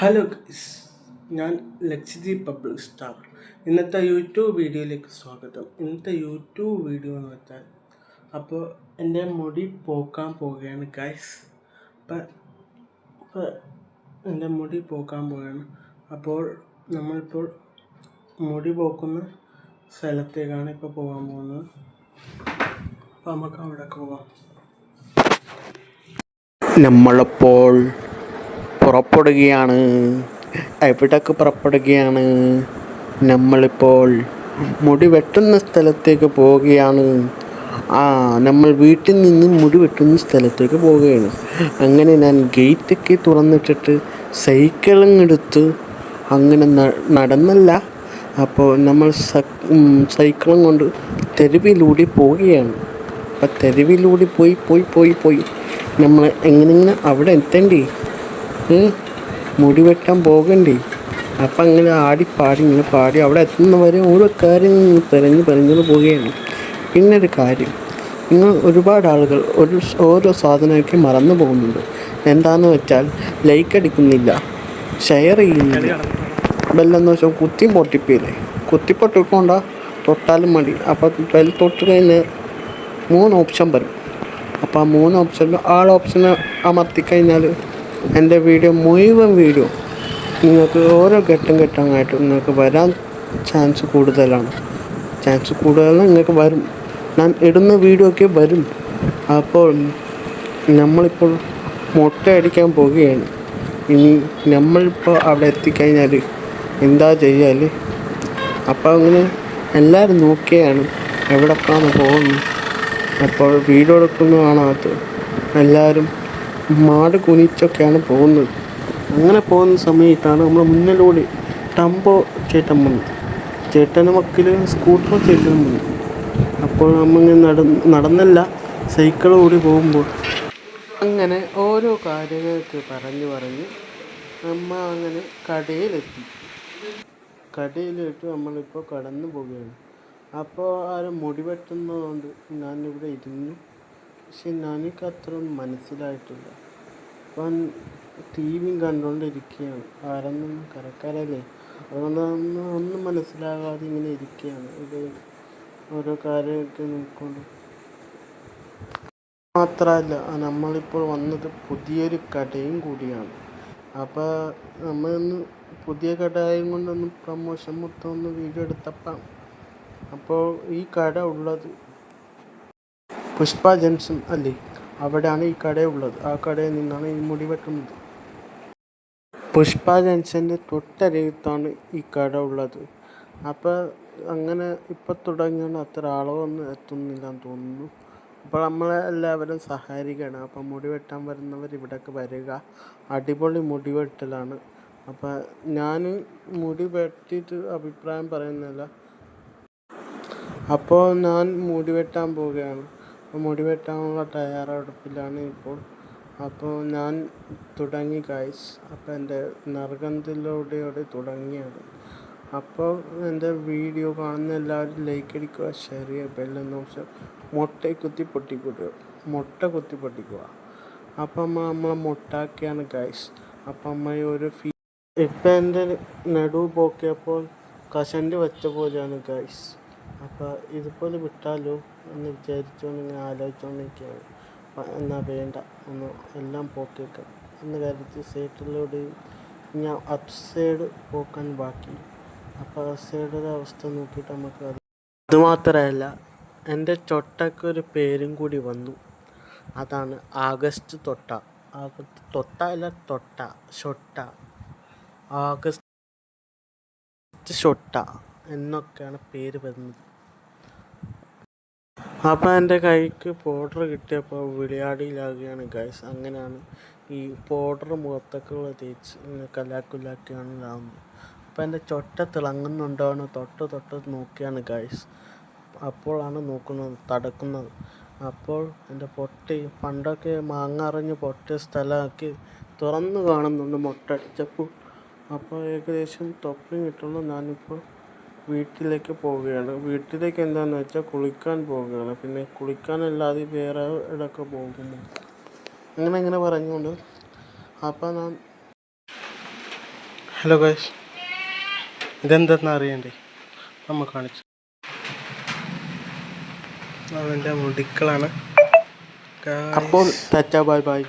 Hello guys ഞാൻ Lakshadweep public star. ഇന്നത്തെ YouTube വീഡിയോയിലേക്ക് സ്വാഗതം. ഇന്നത്തെ യൂട്യൂബ് വീഡിയോ എന്ന് വെച്ചാൽ അപ്പോൾ എന്റെ മുടി പോക്കാൻ പോവുകയാണ് ഗൈസ്. അപ്പം ഇപ്പോൾ എന്റെ മുടി പോക്കാൻ പോവുകയാണ്. അപ്പോൾ നമ്മളിപ്പോൾ മുടി പോക്കുന്ന സ്ഥലത്തേക്കാണ് ഇപ്പോൾ പോകാൻ പോകുന്നത്. അപ്പോൾ നമുക്ക് അവിടെ പോകാം നമ്മളപ്പോൾ പുറപ്പെടുകയാണ്. എവിടേക്ക് പുറപ്പെടുകയാണ്? നമ്മളിപ്പോൾ മുടി വെട്ടുന്ന സ്ഥലത്തേക്ക് പോവുകയാണ്. ആ നമ്മൾ വീട്ടിൽ നിന്ന് മുടി വെട്ടുന്ന സ്ഥലത്തേക്ക് പോവുകയാണ്. അങ്ങനെ ഞാൻ ഗേറ്റൊക്കെ തുറന്നിട്ടിട്ട് സൈക്കിളും എടുത്ത് അങ്ങനെ നടന്നല്ല. അപ്പോൾ നമ്മൾ സൈക്കിളും കൊണ്ട് തെരുവിലൂടെ പോവുകയാണ്. അപ്പം തെരുവിലൂടെ പോയി പോയി പോയി പോയി. നമ്മൾ എങ്ങനെങ്ങനെ അവിടെ എത്തണ്ടേ? മുടി വെട്ടാൻ പോകണ്ടേ? അപ്പം അങ്ങനെ ആടി പാടി ഇങ്ങനെ പാടി അവിടെ എത്തുന്നവരെ ഓരോ കാര്യം പറഞ്ഞ് പെരഞ്ഞു പോവുകയാണ്. പിന്നെ ഒരു കാര്യം. നിങ്ങൾ ഒരുപാട് ആളുകൾ ഒരു ഓരോ സാധനമൊക്കെ മറന്നു പോകുന്നുണ്ട്. എന്താണെന്ന് വെച്ചാൽ ലൈക്ക് അടിക്കുന്നില്ല. ഷെയർ ചെയ്യുന്നില്ല. ബെല്ലെന്ന് വെച്ചാൽ കുത്തി പൊട്ടിപ്പില്ലേ? കുത്തി പൊട്ടിക്കൊണ്ട തൊട്ടാലും മതി. അപ്പം ബെൽ തൊട്ട് കഴിഞ്ഞ് മൂന്ന് ഓപ്ഷൻ വരും. അപ്പോൾ ആ മൂന്ന് ഓപ്ഷനിൽ ആൾ ഓപ്ഷൻ അമർത്തി കഴിഞ്ഞാൽ എന്റെ വീഡിയോ മുഴുവൻ വീഡിയോ നിങ്ങൾക്ക് ഓരോ ഘട്ടം ഘട്ടമായിട്ട് നിങ്ങൾക്ക് വരാൻ ചാൻസ് കൂടുതലാണ്. ചാൻസ് കൂടുതലാണ് നിങ്ങൾക്ക് വരും. ഞാൻ ഇടുന്ന വീഡിയോ ഒക്കെ വരും. അപ്പോൾ നമ്മളിപ്പോൾ മുട്ടയടിക്കാൻ പോവുകയാണ്. ഇനി നമ്മളിപ്പോൾ അവിടെ എത്തിക്കഴിഞ്ഞാൽ എന്താ ചെയ്യാൽ? അപ്പോൾ അങ്ങനെ എല്ലാവരും നോക്കിയാണ് എവിടെക്കാണ് പോകുന്നത്. അപ്പോൾ വീഡിയോ എടുക്കുന്ന കാണാത്ത എല്ലാവരും മാട് കുനിച്ചൊക്കെയാണ് പോകുന്നത്. അങ്ങനെ പോകുന്ന സമയത്താണ് നമ്മൾ മുന്നിലൂടെ ടംബോ ചേട്ടൻ വന്നത് ചേട്ടന് മക്കിൽ സ്കൂട്ടർ ചേട്ടനും വന്നു. അപ്പോൾ നമ്മളിങ്ങനെ നട നടന്നല്ല സൈക്കിൾ കൂടി പോകുമ്പോൾ. അങ്ങനെ ഓരോ കാര്യങ്ങളൊക്കെ പറഞ്ഞ് പറഞ്ഞ് നമ്മ അങ്ങനെ കടയിലെത്തി. കടയിലിട്ട് നമ്മളിപ്പോൾ കടന്നു പോവുകയാണ്. അപ്പോൾ ആരും മുടി വെട്ടുന്നതുകൊണ്ട് ഞാനിവിടെ ഇരുന്നു. പക്ഷെ എനിക്ക് അത്ര മനസ്സിലായിട്ടില്ല. അപ്പം ടി വിയും കണ്ടുകൊണ്ടിരിക്കുകയാണ് ആരെന്നും കരക്കാരല്ലേ? അതുകൊണ്ട് ഒന്നും ഒന്നും മനസ്സിലാകാതെ ഇങ്ങനെ ഇരിക്കുകയാണ് ഇത് ഓരോ കാര്യമൊക്കെ നോക്കൊണ്ട്. മാത്രമല്ല നമ്മളിപ്പോൾ വന്നത് പുതിയൊരു കടയും കൂടിയാണ്. അപ്പോൾ നമ്മളൊന്ന് പുതിയ കടയും കൊണ്ടൊന്ന് പ്രമോഷൻ മൊത്തം ഒന്ന് വീഡിയോ എടുത്തപ്പം അപ്പോൾ ഈ കട ഉള്ളത് പുഷ്പ ജംഗ്ഷൻ അല്ലേ അവിടെയാണ് ഈ കട ഉള്ളത്. ആ കടയിൽ നിന്നാണ് ഈ മുടി വെട്ടുന്നത്. പുഷ്പ ജംഗ്ഷന്റെ തൊട്ടരികത്താണ് ഈ കട ഉള്ളത്. അപ്പോൾ അങ്ങനെ ഇപ്പം തുടങ്ങിയാണ് അത്ര ആളൊന്നും എത്തുന്നില്ലെന്ന് തോന്നുന്നു. അപ്പോൾ നമ്മളെ എല്ലാവരും സഹായിക്കണം അപ്പോൾ മുടി വെട്ടാൻ വരുന്നവർ ഇവിടേക്ക് വരിക. അടിപൊളി മുടി വെട്ടലാണ്. അപ്പോൾ ഞാൻ മുടി വെട്ടിയിട്ട് അഭിപ്രായം പറയുന്നില്ല. അപ്പോൾ ഞാൻ മുടി വെട്ടാൻ പോവുകയാണ്. മുടി വെട്ടാനുള്ള തയ്യാറെടുപ്പിലാണ് ഇപ്പോൾ. അപ്പോൾ ഞാൻ തുടങ്ങി ഗൈസ് അപ്പോൾ എന്റെ നർഗന്ധിലൂടെയോടെ തുടങ്ങിയത്. അപ്പോൾ എന്റെ വീഡിയോ കാണുന്ന എല്ലാവരും ലൈക്ക് അടിക്കുക ഷെയർ ചെയ്യുക ബെല്ലെന്ന് വെച്ചാൽ മുട്ട കുത്തി പൊട്ടിക്കുക മുട്ട കുത്തി പൊട്ടിക്കുക. അപ്പം അമ്മ മുട്ടാക്കിയാണ് ഗൈസ് അപ്പം അമ്മ ഒരു ഫീ ഇപ്പം എന്റെ നടുവ് പോക്കിയപ്പോൾ കഷണ്ടി വെച്ച പോലെയാണ് ഗൈസ് അപ്പോൾ ഇതുപോലെ വിട്ടാലോ എന്ന് വിചാരിച്ചുകൊണ്ട് ഇങ്ങനെ ആലോചിച്ചുകൊണ്ടിരിക്കുകയാണ് എന്നാൽ വേണ്ട ഒന്ന് എല്ലാം പോക്കേക്കാം എന്ന് കരുതി സൈറ്റിലൂടെ ഞാൻ അപ്പ് സൈഡ് പോക്കാൻ ബാക്കി. അപ്പോൾ അപ്പ് സൈഡിലെ അവസ്ഥ നോക്കിയിട്ട് നമുക്ക് അത് അതുമാത്രമല്ല എന്റെ ചൊട്ടയ്ക്ക് ഒരു പേരും കൂടി വന്നു. അതാണ് ആഗസ്റ്റ് തൊട്ട. ആഗസ്റ്റ് തൊട്ട അല്ല തൊട്ട ഷൊട്ട ആഗസ്റ്റ് ഷൊട്ട എന്നൊക്കെയാണ് പേര് വരുന്നത്. അപ്പോൾ എന്റെ കൈക്ക് പൗഡർ കിട്ടിയപ്പോൾ വിളിയാടിയിലാകുകയാണ് ഗൈസ് അങ്ങനെയാണ് ഈ പൗഡർ മുഖത്തൊക്കെയുള്ള തേച്ച് കലാക്കുലാക്കിയാണ് ഇതാവുന്നത്. അപ്പോൾ എന്റെ ചൊട്ട തിളങ്ങുന്നുണ്ടോയെന്ന് തൊട്ട് തൊട്ട് നോക്കിയാണ് ഗൈസ് അപ്പോഴാണ് നോക്കുന്നത് തടക്കുന്നത്. അപ്പോൾ എന്റെ പൊട്ടി പണ്ടൊക്കെ മാങ്ങ അറിഞ്ഞ് പൊട്ടിയ സ്ഥലമാക്കി തുറന്നു കാണുന്നുണ്ട് മുട്ടടിച്ചപ്പോൾ അപ്പോൾ ഏകദേശം തൊപ്പി കിട്ടുള്ളൂ ഞാനിപ്പോൾ വീട്ടിലേക്ക് പോവുകയാണ്. വീട്ടിലേക്ക് എന്താണെന്ന് വെച്ചാൽ കുളിക്കാൻ പോവുകയാണ്. പിന്നെ കുളിക്കാനല്ലാതെ വേറെ ഇടയ്ക്ക് പോകുന്നു? അങ്ങനെ അങ്ങനെ പറഞ്ഞുകൊണ്ട് അപ്പം നാം ഹലോ ഗൈസ് ഇതെന്തെന്ന് അറിയണ്ടേ? നമ്മൾ കാണിച്ചു. അവന്റെ മുടിക്കളാണ്. അപ്പോൾ തച്ച ബൈ ബൈ.